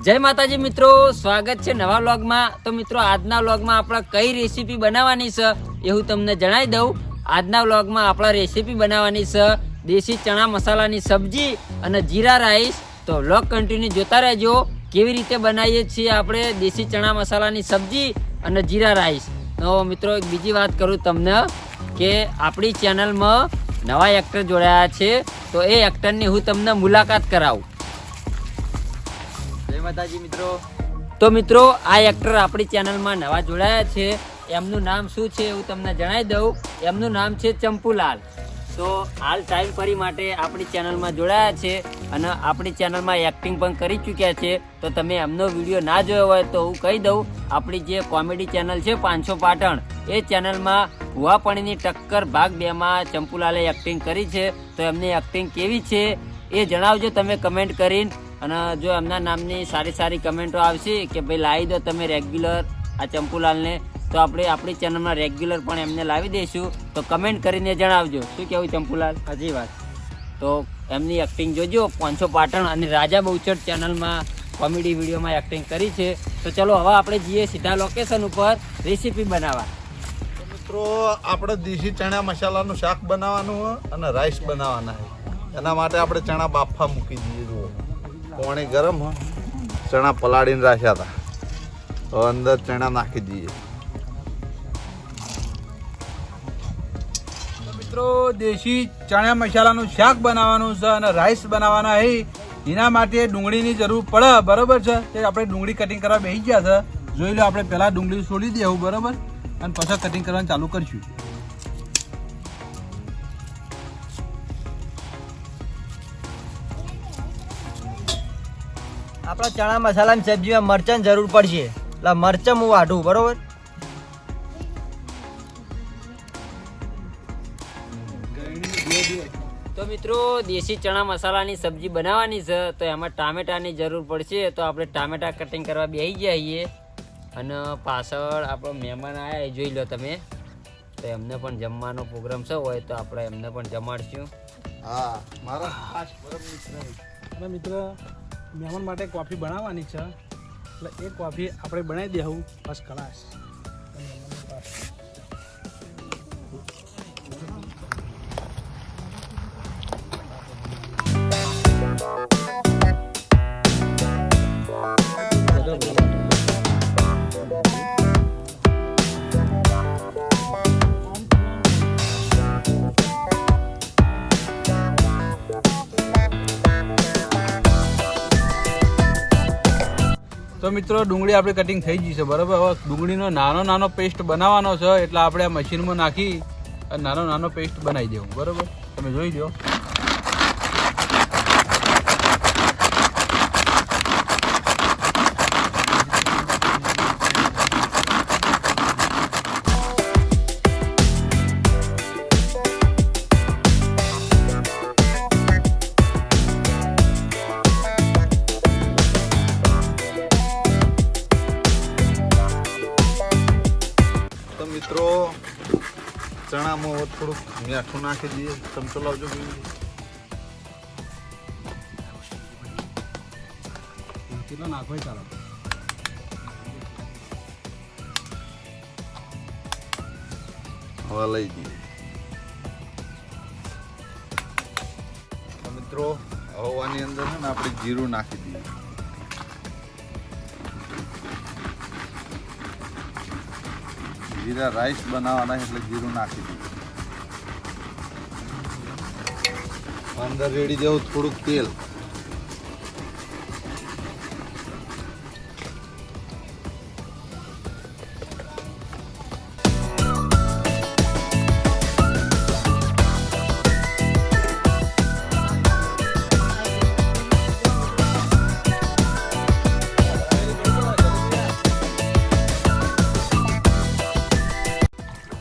જય માતાજી મિત્રો, સ્વાગત છે નવા વ્લોગમાં. તો મિત્રો, આજના વ્લોગમાં આપણે કઈ રેસીપી બનાવવાની છે એ હું તમને જણાવી દઉં. આજના વ્લોગમાં આપણે રેસીપી બનાવવાની છે દેશી ચણા મસાલાની સબ્જી અને જીરા રાઈસ. તો વ્લોગ કન્ટિન્યુ જોતા રહેજો. કેવી રીતે બનાવીએ છીએ આપણે દેશી ચણા મસાલાની સબ્જી અને જીરા રાઈસ. તો મિત્રો, એક બીજી વાત કરું તમને કે આપણી ચેનલમાં નવા એક્ટર જોડાયા છે. તો એ એક્ટરની હું તમને મુલાકાત કરાવું. માતાજી મિત્રો. તો મિત્રો, આ એક્ટર આપણી ચેનલમાં નવા જોડાયા છે. એમનું નામ શું છે હું તમને જણાવી દઉં. એમનું નામ છે ચંપુલાલ. તો હાલ ટાઈમ ફરી માટે આપણી ચેનલમાં જોડાયા છે અને આપણી ચેનલમાં એક્ટિંગ પણ કરી ચૂક્યા છે. તો તમે એમનો વીડિયો ના જોયો હોય તો હું કહી દઉં, આપણી જે કોમેડી ચેનલ છે પાંચસો પાટણ, એ ચેનલમાં હુવાપણીની ટક્કર ભાગ બેમાં ચંપુલાલે એક્ટિંગ કરી છે. તો એમની એક્ટિંગ કેવી છે એ જણાવજો, તમે કમેન્ટ કરીને. અને જો એમના નામની સારી સારી કમેન્ટો આવશે કે ભાઈ લાવી દો તમે રેગ્યુલર આ ચંપુલાલને તો આપણે આપણી ચેનલમાં રેગ્યુલર પણ એમને લાવી દઈશું. તો કમેન્ટ કરીને જણાવજો. શું કહેવું ચંપુલાલ? હજી વાત. તો એમની એક્ટિંગ જોજો. પાંચસો પાટણ અને રાજા બહુચર ચેનલમાં કોમેડી વિડીયોમાં એક્ટિંગ કરી છે. તો ચલો હવે આપણે જઈએ સીધા લોકેશન ઉપર. રેસીપી બનાવવા. તો મિત્રો આપણે દેશી ચણા મસાલાનું શાક બનાવવાનું હોય અને રાઈસ બનાવવાના છે. એના માટે આપણે ચણા બાફા મૂકી દઈએ. પાણી ગરમ ચણા પલાળીને રાખ્યા હતા. તો અંદર ચણા નાખી દઈએ. મિત્રો, દેશી ચણા મસાલાનું શાક બનાવવાનું છે અને રાઈસ બનાવવાના છે. એના માટે ડુંગળીની જરૂર પડે, બરોબર છે? તે આપણે ડુંગળી કટિંગ કરવા બેસી ગયા છે. જોઈ લો, આપણે પહેલા ડુંગળી છોડી દેવું, બરોબર? અને પછી કટિંગ કરવાનું ચાલુ કરીશું. આપણા ચણા મસાલાની સબ્જીમાં મરચાં જરૂર પડશે. એટલે મરચાં હું વાઢું બરોબર? તો મિત્રો દેશી ચણા મસાલાની સબ્જી બનાવવાની છે તો એમાં ટામેટાની જરૂર પડશે તો આપણે ટામેટા કટિંગ કરવા બેસી જઈએ અને પાછળ આપણો મહેમાન આવ્યા એ જોઈ લો તમે. તો એમને પણ જમવાનો પ્રોગ્રામ છે હોય તો આપણે એમને પણ જમાડશું. હા મારા ખાસ પરમ મિત્ર. મિત્ર. મહેમાન માટે કોફી બનાવવાની છે. એટલે એ કોફી આપણે બનાવી દેવું ફર્સ્ટ ક્લાસ તો મિત્રો, ડુંગળી આપણે કટિંગ થઈ ગઈ છે, બરાબર? હવે ડુંગળીનો નાનો નાનો પેસ્ટ બનાવવાનો છે, એટલે આપણે આ મશીનમાં નાખી નાનો નાનો પેસ્ટ બનાવી દેવું, બરાબર? તમે જોઈ લો ચણામાં હવે થોડુંક મીઠું નાખી દઈએ ચમચો લાવજો બીજું. કેટલો નાખો ચાલો. હવે લઈ જઈએ. મિત્રો હવાની અંદર છે ને આપણે જીરું નાખી દઈએ. જીરા રાઈસ બનાવવાના એટલે જીરું નાખી દઈએ. અંદર રેડી દેવું થોડુંક તેલ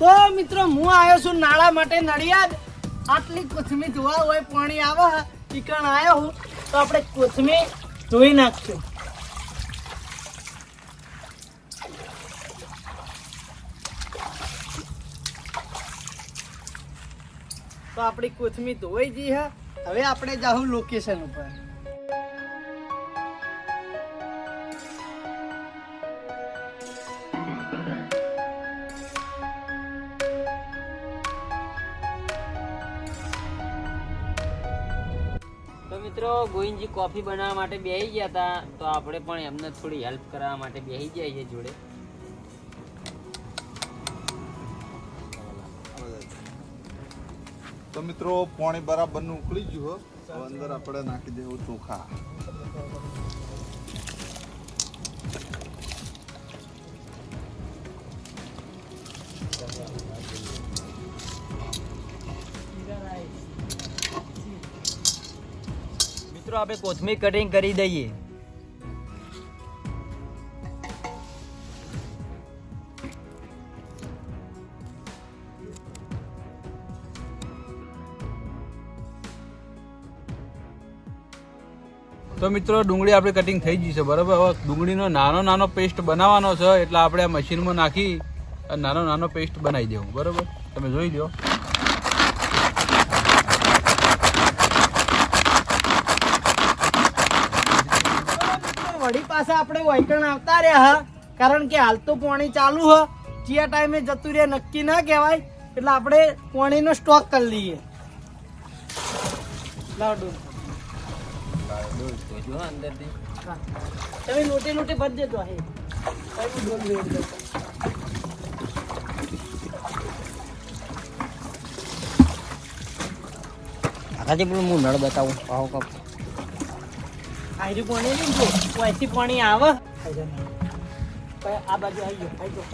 તો મિત્રો હું આવ્યો છું નાળા માટે નડિયાદ. આટલી કોથમી ધોવા હોય, પાણી આવે ચીકણ આવ્યો હું, તો આપણે કોથમીર ધોઈ નાખશું. તો આપણી કોથમી ધોઈ ગઈ હવે આપણે જાઉં લોકેશન ઉપર. ગોવિંદજી કોફી બનાવવા માટે બેસી ગયા હતા તો આપણે પણ એમને થોડી હેલ્પ કરવા માટે બેસી જઈએ જોડે. તો મિત્રો, પાણી બરાબરનું ઉકળી ગયું હવે અંદર આપણે નાખી દેવું ચોખા. મિત્રો, આપણે કોથમીર કટિંગ કરી દઈએ. તો મિત્રો, ડુંગળી આપણી કટિંગ થઈ ગઈ છે, બરાબર? હવે ડુંગળીનો નાનો નાનો પેસ્ટ બનાવવાનો છે, એટલે આપણે આ મશીનમાં નાખી નાનો નાનો પેસ્ટ બનાવી દેવું, બરાબર? તમે જોઈ લો વળી પાછા આપણે વૈકણ આવતા રહ્યા હા. કારણ કે હાલ તો પાણી ચાલુ હ. ચિયા ટાઈમે જતું રહે નક્કી ના કહેવાય. એટલે આપણે પાણીનો સ્ટોક કરી લઈએ. લાડુ. તમે લોટી લોટી ભરી દેજો હે. વેડ પેલું હું નળ બતાવું. પાવ કપ આયરી પાણી નહીં જો ઓયથી પાણી આવે. આ બાજુ આવી ગયો આવી ગયો.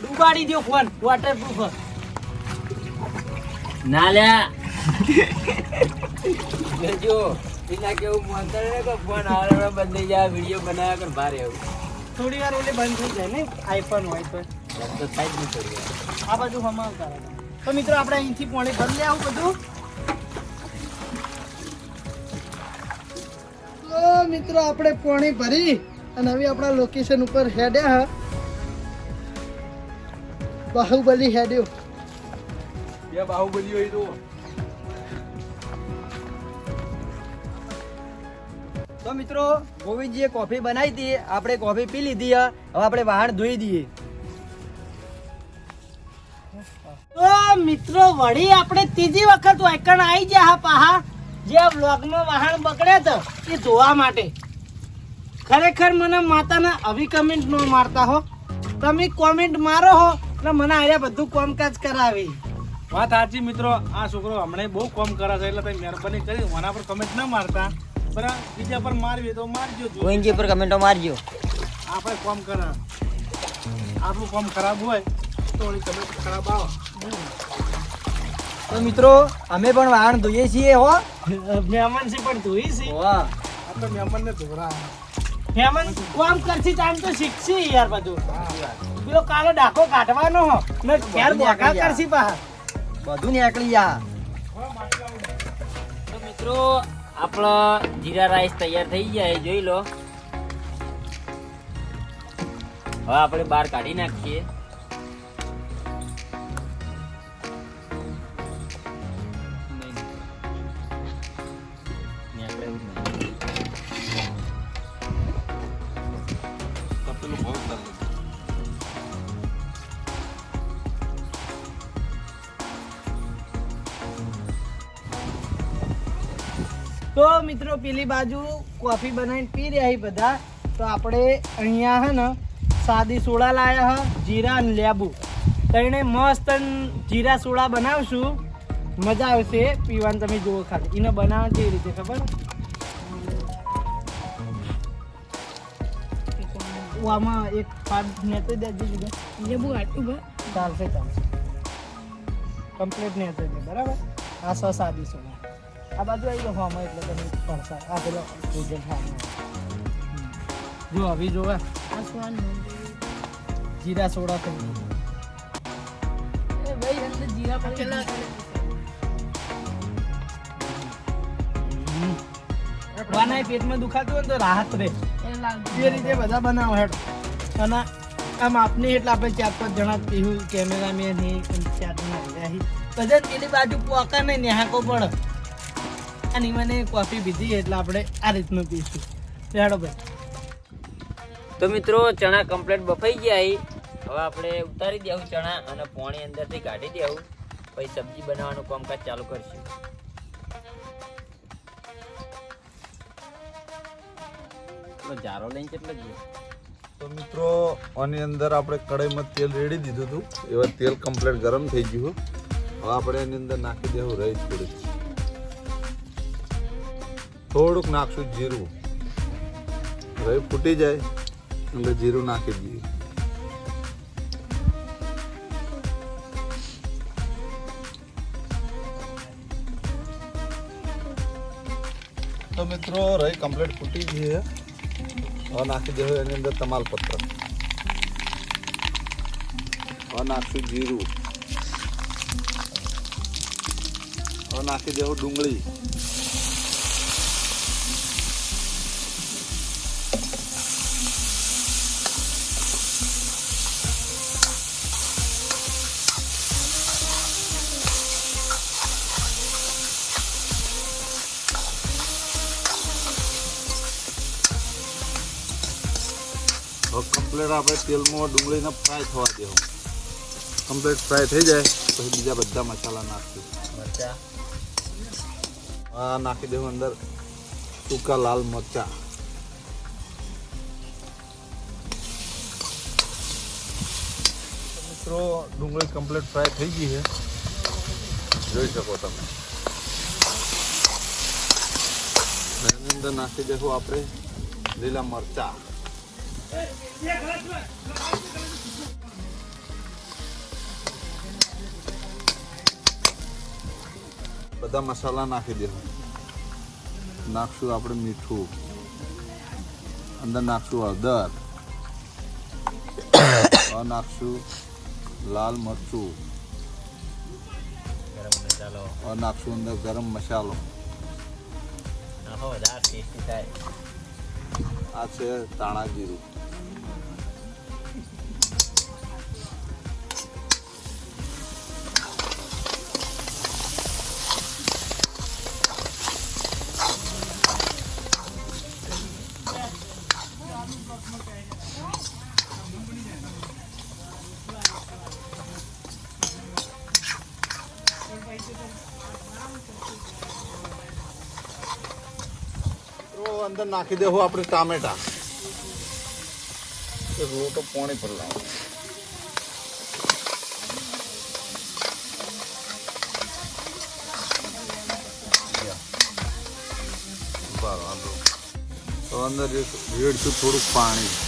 ડુબાડી દો ફોન વોટરપ્રૂફ ના લ્યા જો એના કેવું મોતર ને કે ફોન આવે બંધ થઈ જાય વીડિયો બનાવ્યા કર ભારે એવું. થોડી વાર એટલે બંધ થઈ જાય ને આઈફોન હોય તો. તો થાય જ નહીં થોડી વાર. આ બાજુ હમાવતા રહે તો મિત્રો આપણે અહીંથી પાણી ભરી આવું બધું. તો મિત્રો આપણે પાણી ભરી અને હવે આપણા લોકેશન ઉપર હેડ્યા હા. બાહુબલી હેડ્યો. બે બાહુબલી હોય તો. તો મિત્રો ગોવિંદજીએ કોફી બનાવી હતી. આપણે કોફી પી લીધી હે. હવે આપણે વાહન ધોઈ દઈએ. તો મિત્રો વળી આપણે ત્રીજી વખત વાયકણ આવી ગયા હા પાહા. જે આ બ્લોગમાં વાહન બકડે તો એ જોવા માટે. ખરેખર મને માતાના આવી કમેન્ટ ન મારતા હો. તમે કોમેન્ટ મારો હો એટલે મને આયા બધું કામકાજ કરાવી. વાત સાચી મિત્રો આ છોકરો હમણાં બહુ કોમ કરે છે એટલે તમે મહેરબાની કરી મને પર કમેન્ટ ના મારતા. પણ બીજા પર મારવી તો મારજો ઓએનજી પર કમેન્ટો મારજો. આપણે કોમ કરે. આપણું કોમ ખરાબ હોય તો કમેન્ટ ખરાબ આવે. તો મિત્રો અમે પણ વાહન ધોઈએ છીએ હો. મહેમાન છે પણ ધોઈ છે. વાહ. આ તો મહેમાનને ધોરા મહેમાન કામ કરશી તામ તો શીખશે યાર બધું. પેલો કાલો ડાકો કાઢવાનો હો ને ઘેર બોકા કરશી પાહા બધું નીકળી જા તો મિત્રો આપણો જીરા રાઈસ તૈયાર થઈ જાય જોઈ લો. હવે આપણે બહાર કાઢી નાખીએ. પેલી બાજુ કોફી બનાવીને પી રહ્યા બધા. તો આપણે અહીંયા હે ને સાદી સોડા લાયા હ જીરા અને લેબુ. તઈને મસ્ત જીરા સોડા બનાવશું. મજા આવશે પીવાનું તમે જુઓ ખાલી. એને બનાવવા કેવી રીતે ખબર? આમાં એક પાર્ટ નેતો દેજો લીધો. લેબુ આટલું ચાલશે ચાલશે. કમ્પ્લીટ નેતો દે બરાબર? આ સો સાદી સોડા. આ બાજુ આવી ગયો ફોર્મ એટલે તમે પડશે આ પેલો પૂજન ફોર્મ. જો હવે જો જીરા સોડા કરી બનાય પેટમાં દુખાતું હોય ને તો રાહત રહે એ રીતે બધા બનાવો હેડ. અને આમ આપની એટલે આપણે ચાર પાંચ જણા પીવું કેમેરામેન હી ચાર જણા બધા પેલી બાજુ પોકા નહીં નેહાકો પડે અને મને કોફી પીધી એટલે આપણે આ રીતનું પીશું ચાલો ભાઈ. તો મિત્રો ચણા કમ્પ્લીટ બફાઈ ગયા. હવે આપણે ઉતારી દેવું ચણા અને પોણી અંદરથી કાઢી દેવું પછી સબ્જી બનાવવાનું કામકાજ ચાલુ કરશું. જારો લઈને કેટલો ગયો? તો મિત્રો આની અંદર આપણે કઢાઈમાં તેલ રેડી દીધું હતું. એવા તેલ કમ્પ્લીટ ગરમ થઈ ગયું. હવે આપણે એની અંદર નાખી દેવું રહી થોડીક. થોડુંક નાખશું જીરું. રહી ફૂટી જાય, એટલે જીરું નાખી દઈએ. તો મિત્રો, રહી કમ્પ્લીટ ફૂટી ગઈ છે. હવે નાખી દેવું, એની અંદર તમાલપત્ર. હવે નાખશું જીરું. હવે નાખી દેવું ડુંગળી. કમ્પ્લીટ આપણે તેલમાં ડુંગળીને ફ્રાય થવા દેવું. કમ્પ્લીટ ફ્રાય થઈ જાય પછી બીજા બધા મસાલા નાખશું મરચા. આ નાખી દેવું અંદર સૂકા લાલ મરચા. મિત્રો ડુંગળી કમ્પ્લીટ ફ્રાય થઈ ગઈ છે. જોઈ શકો તમે. એની અંદર નાખી દેવું આપણે લીલા મરચા. બધા મસાલા નાખી દેવું નાખશું આપણે મીઠું. અંદર નાખશું હળદર. નાખશું લાલ મરચું. નાખશું અંદર ગરમ મસાલો. આ છે તાણા જીરું. અંદર નાખી દેવું આપણે ટામેટા. લોટો પાણી પર લાવો. તો અંદર એક રેડશું થોડુંક પાણી.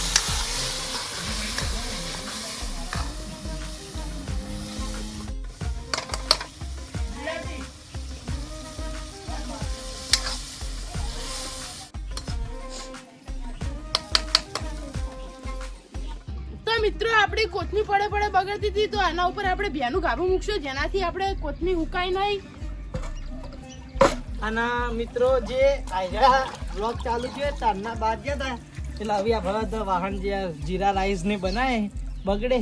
બગડતી હતી તો આના ઉપર આપણે ભેનું ગાભું મૂકશું, જેનાથી આપણે કોથમી હુકાય નહીં. આના મિત્રો, જે આયરા બ્લોગ ચાલુ છે, તારના બાદ ગયા હતા એટલે હવે આ બધા વાહન જે જીરા રાઈસ ને બનાવે, બગડે.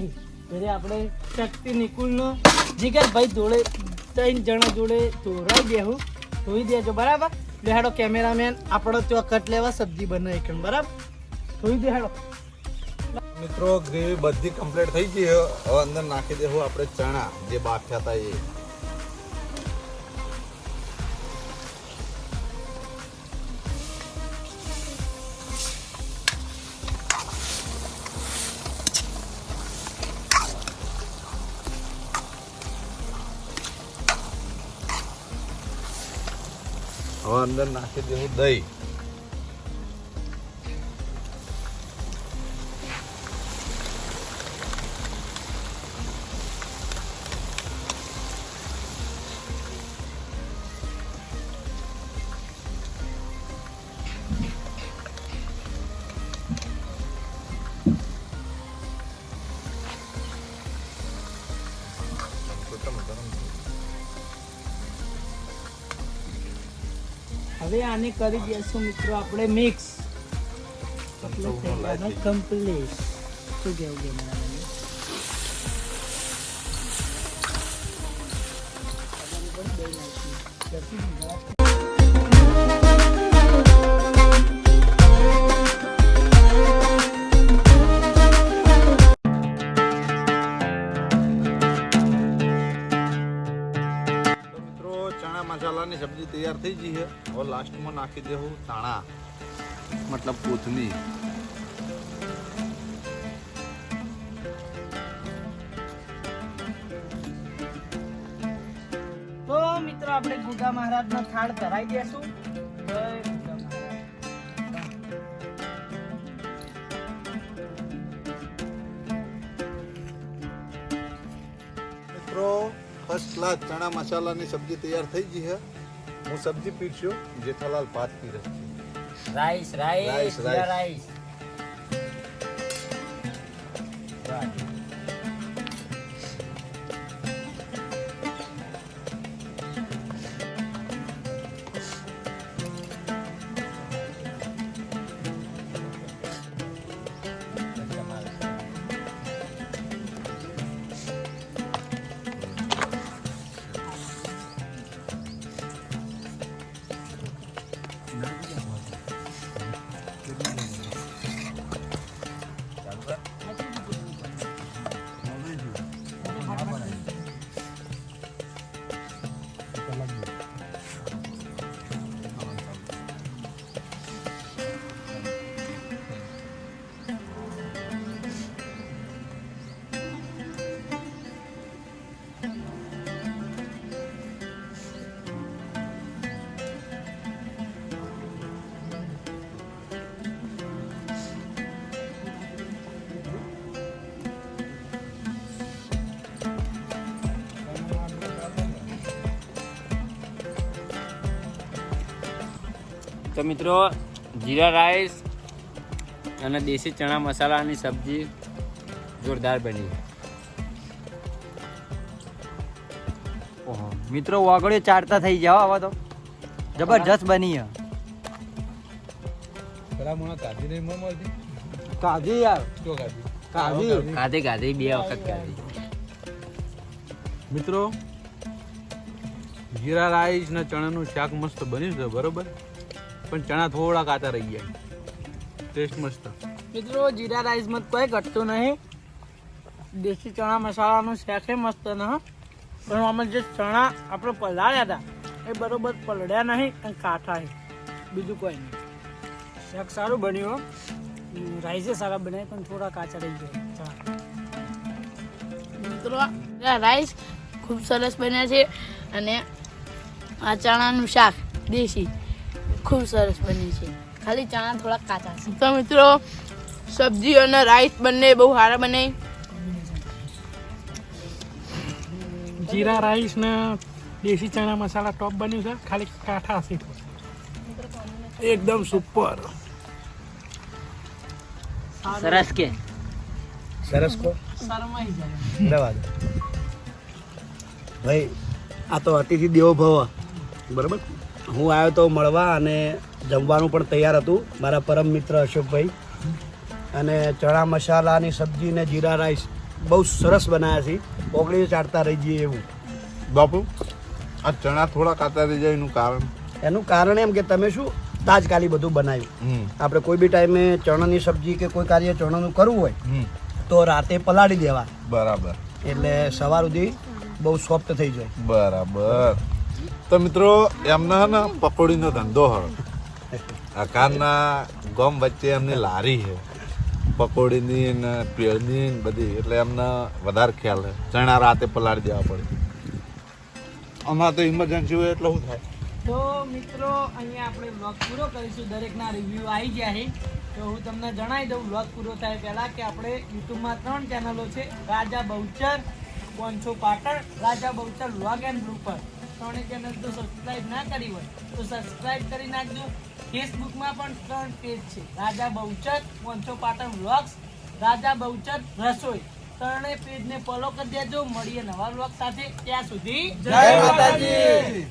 ત્યારે આપણે શક્તિ નિકુલનો જીગર ભાઈ જોડે, ત્રણ જણા જોડે ધોરાઈ દેવું ધોઈ દેજો, બરાબર? લેહાડો કેમેરામેન આપણો ચોકટ લેવા, સબ્જી બનાવી બરાબર? ધોઈ દેહાડો મિત્રો, ગ્રેવી બધી કમ્પ્લીટ થઈ ગઈ હવે અંદર નાખી દેવું આપણે ચણા, જે બાફ્યા હતા એ. હવે અંદર નાખી દેવું દહીં. કરી દઈશું મિત્રો આપણે મિક્સ કમ્પ્લીટ શું કેવું કે તો ચણા સબ્જી તૈયાર થઈ ગઈ છે. હવે લાસ્ટમાં નાખી દેવું ધાણા મતલબ કોથમી તો મિત્રો આપણે ગુગા મહારાજનો થાળ ધરાઈ દેશું. મિત્રો ફર્સ્ટ ક્લાસ ચણા મસાલાની સબ્જી તૈયાર થઈ ગઈ છે. હું સબ્જી પીરસ્યો જેઠાલાલ ભાત પીરસ રાઈસ રાઈસ રાઈસ. રાઈસ તો મિત્રો જીરા રાઈસ અને દેશી ચણા મસાલાની સબ્જી જોરદાર બની. ઓહો મિત્રો વાગડે ચાટતા થઈ જાવ આવા તો. જબરજસ્ત બની કાજી યાર. ખાધી ખાધી બે વખત કાધી મિત્રો જીરા રાઈસ ને ચણાનું શાક મસ્ત બન્યું છે બરોબર? પણ ચણા થોડા કાચા રહી ગયા. ટેસ્ટ મસ્ત. મિત્રો, જીરા રાઈસમાં કોઈ ઘટતું નહીં. દેશી ચણા મસાલાનું શેખે મસ્ત ન પણ આમાં જે ચણા આપણે પલાળ્યા હતા, એ બરોબર પલળ્યા નહીં અને કાઠા નહીં બીજું કોઈ નહીં. શાક સારું બન્યું રાઈસે સારા બનાવ્યા, પણ થોડા કાચા રહી ગયા મિત્રો, આ રાઈસ ખૂબ સરસ બન્યા છે અને આ ચણાનું શાક દેશી. ખૂબ સરસ બની છે. ખાલી ચણા થોડા કાચા છે. તો મિત્રો સબ્જી અને રાઈસ બંને બહુ સારા બને. જીરા રાઈસ ને દેશી ચણા મસાલા ટોપ બન્યું છે. ખાલી કાઠા છે. એકદમ સુપર. સરસ કે? સરસ કો? શરમાઈ જાય ભાઈ આ તો અતિથિ દેવો ભવ. બરાબર? હું આવ્યો તો મળવા અને જમવાનું પણ તૈયાર હતું. મારા પરમ મિત્ર અશોકભાઈ. અને ચણા મસાલાની સબ્જી ને જીરા રાઈસ બહુ સરસ બનાવ્યા છે. ઓગળી ચાટતા રહી જઈએ એવું. બાપુ આ ચણા થોડા કાચા રહી જાય એનું કારણ? એનું કારણ એમ કે તમે શું તાજકાલી બધું બનાવ્યું. આપણે કોઈ બી ટાઈમે ચણાની સબ્જી કે કોઈ કાર્ય ચણાનું કરવું હોય તો રાતે પલાળી દેવા. બરાબર. એટલે સવાર સુધી બહુ સોફ્ટ થઈ જાય. બરાબર. તો મિત્રો, એમના ને પકોડીનો ધંધો હોય આકારના કારના ગામ વચ્ચે એમની લારી છે પકોડીની ને પેળની ને બધી. એટલે એમને વધારે ખ્યાલ છે ચણા રાતે પલાળી દેવા પડે. અમારે તો ઇમરજન્સી હોય એટલે શું થાય? તો મિત્રો, અહીંયા આપણે વ્લોગ પૂરો કરીશું. દરેકના રિવ્યૂ આવી ગયા છે. તો હું તમને જણાવી દઉં વ્લોગ પૂરો થાય પહેલાં કે આપણે યુટ્યુબમાં ત્રણ ચેનલો છે. Raja Bahuchar, Pancho Patan, Raja Bahuchar vlog and blooper ત્રણેય ચેનલ તો સબસ્ક્રાઈબ ના કરી હોય, તો સબસ્ક્રાઇબ કરી નાખજો. ફેસબુકમાં પણ ત્રણ પેજ છે. રાજા બહુચર પંચો પાટણ વ્લોગ્સ રાજા બહુચર રસોઈ. ત્રણેય પેજને ફોલો કરી દેજો. મળીએ નવા વ્લોગ સાથે. ત્યાં સુધી જય માતાજી!